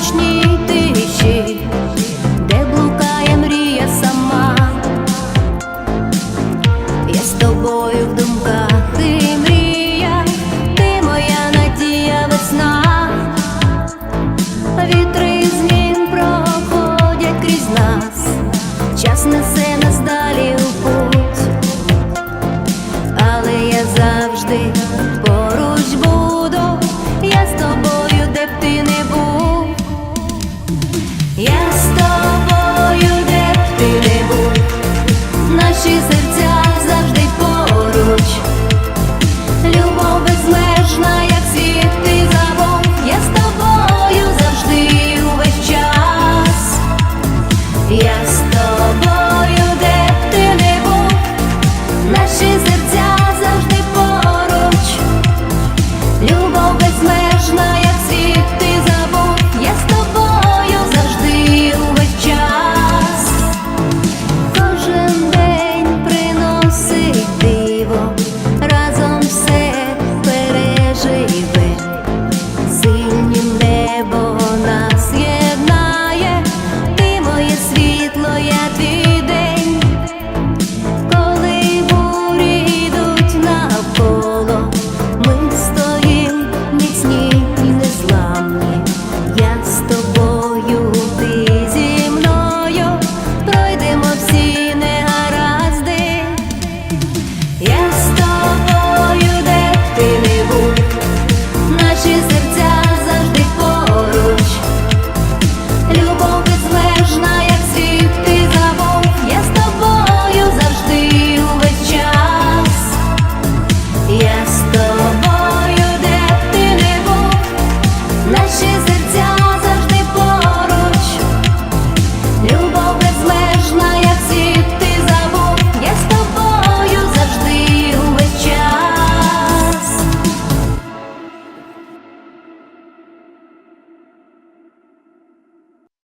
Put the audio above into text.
нічній тиші, де блукає мрія сама, я з тобою в думках ти мрія, ти моя надія весна, вітри змін проходять крізь нас, час несе нас далі у путь, але я завжди поруч буду, я з тобою, де б ти down